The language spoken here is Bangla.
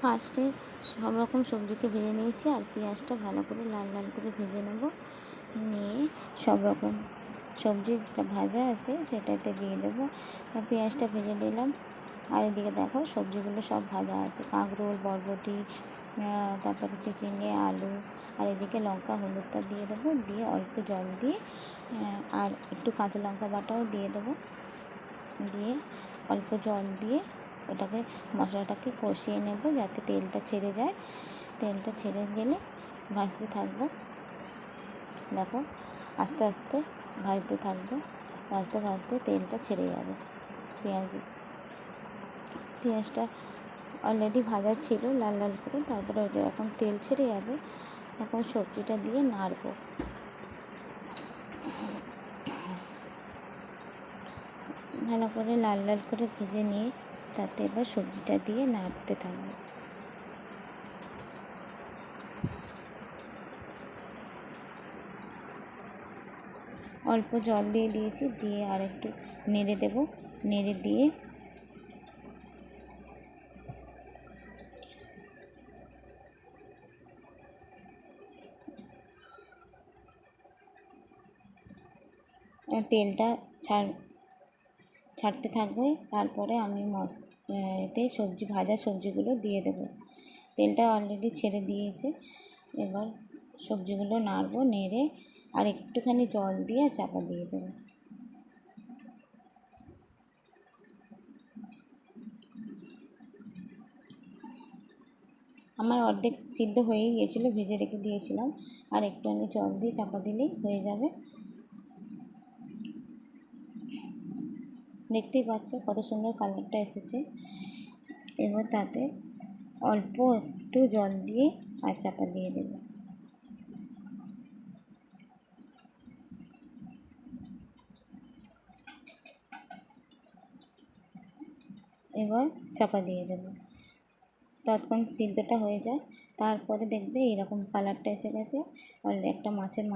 ফার্স্টে সব রকম সবজিকে ভেজে নিয়েছি আর পেঁয়াজটা ভালো করে লাল লাল করে ভেজে নেব। নিয়ে সব রকম সবজি যেটা ভাজা আছে সেটাতে দিয়ে দেবো। পেঁয়াজটা ভেজে নিলাম। আর এদিকে দেখো সবজিগুলো সব ভাজা আছে। কাঁকরোল, বরবটি তারপরে চিচিঙে আলু আর এদিকে লঙ্কা, হলুদটা দিয়ে দেবো। দিয়ে অল্প জল দিয়ে আর একটু কাঁচা লঙ্কা বাটাও দিয়ে দেবো। দিয়ে অল্প জল দিয়ে ওটাকে, মশলাটাকে কষিয়ে নেব যাতে তেলটা ছেড়ে যায়। তেলটা ছেড়ে গেলে ভাজতে থাকব। দেখো, আস্তে আস্তে ভাজতে থাকব। ভাজতে ভাজতে তেলটা ছেড়ে যাবে। পেঁয়াজ, পেঁয়াজটা অলরেডি ভাজা ছিল লাল লাল করে, তারপরে ওটা এখন তেল ছেড়ে যাবে। এখন সবজিটা দিয়ে নাড়বো। ভালো করে লাল লাল করে ভেজে নিয়ে তাতে এবার সবজিটা দিয়ে নাড়তে থাকব। অল্প জল দিয়ে দিয়েছি, দিয়ে আর একটু নেড়ে দেবো। নেড়ে দিয়ে তেলটা ছাড় ছাড়তে থাকবে। তারপরে আমি এতে সবজি, ভাজা সবজিগুলো দিয়ে দেবো। তেলটা অলরেডি ছেড়ে দিয়েছে। এবার সবজিগুলো নাড়বো, নেড়ে আর একটুখানি জল দিয়ে চাপা দিয়ে দেবো। আমার অর্ধেক সিদ্ধ হয়েই গিয়েছিল ভেজে রেখে দিয়েছিলাম। আর একটুখানি জল দিয়ে চাপা দিলেই হয়ে যাবে। দেখতেই পাচ্ছ কত সুন্দর কালারটা এসেছে। এবার তাতে অল্প একটু জল দিয়ে আর চাপা দিয়ে দেব। এবার চাপা দিয়ে দেব। ততক্ষণ সিদ্ধটা হয়ে যায়। তারপরে দেখবে এরকম কালারটা এসে গেছে। আর একটা মাছের